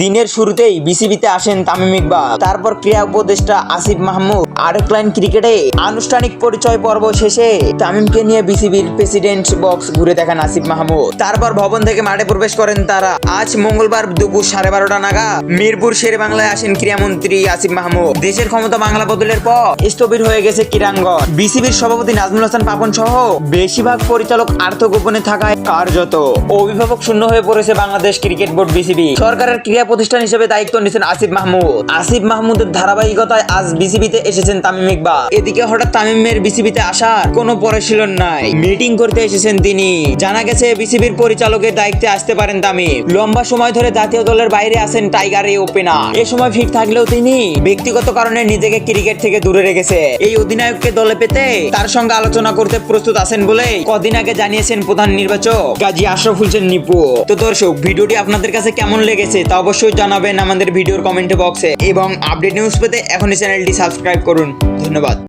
দিনের শুরুতেই বিসিবিতে আসেন তামিম ইকবাল। তারপর ক্রিয়া উপদেষ্টা আসিফ মাহমুদ আরেক লাইন ক্রিকেটে আনুষ্ঠানিক পরিচয় পর্ব শেষে তামিমকে নিয়ে বিসিবির প্রেসিডেন্ট বক্স ঘুরে দেখেন আসিফ মাহমুদ। তারপর ভবন থেকে মাঠে প্রবেশ করেন তারা। আজ মঙ্গলবার দুপুর সাড়ে বারোটা নাগা মিরপুর শেরে বাংলায় আসেন ক্রীড়ামন্ত্রী আসিফ মাহমুদ। দেশের ক্ষমতা বাংলা বদলের পর স্থবির হয়ে গেছে ক্রীড়াঙ্গন। বিসিবির সভাপতি নাজমুল হাসান পাপন সহ বেশিরভাগ পরিচালক আর্থগোপনে থাকায় কার্যত। অভিভাবক শূন্য হয়ে পড়েছে বাংলাদেশ ক্রিকেট বোর্ড বিসিবি। সরকারের ক্রীড়া প্রতিষ্ঠান হিসেবে দায়িত্ব নিয়েছেন আসিফ মাহমুদ। আসিফ মাহমুদের ধারাবাহিকতায় আজ বিসিবিতে এসেছেন তামিম ইকবাল। এদিকে হঠাৎ তামিমের বিসিবিতে আসার কোনো পরিশীলন নাই। মিটিং করতে এসেছেন তিনি। জানা গেছে, বিসিবির পরিচালকের দায়িত্বে আসতে পারেন তামিম। লম্বা সময় ধরে জাতীয় দলের বাইরে আছেন টাইগার এই ওপেনার। এ সময় ফিট থাকলেও তিনি ব্যক্তিগত কারণে নিজেকে ক্রিকেট থেকে দূরে রেখেছে। এই অধিনায়ককে দলে পেতে তার সঙ্গে আলোচনা করতে প্রস্তুত আছেন বলে কদিন আগে জানিয়েছেন প্রধান নির্বাচক কাজী আশরাফ হোসেন নিপু। তো দর্শক, ভিডিওটি আপনাদের কাছে কেমন লেগেছে তা অবশ্যই জানাবেন আমাদের ভিডিওর কমেন্ট বক্সে। এবং আপডেট নিউজ পেতে এখনই চ্যানেলটি সাবস্ক্রাইব করুন। ধন্যবাদ।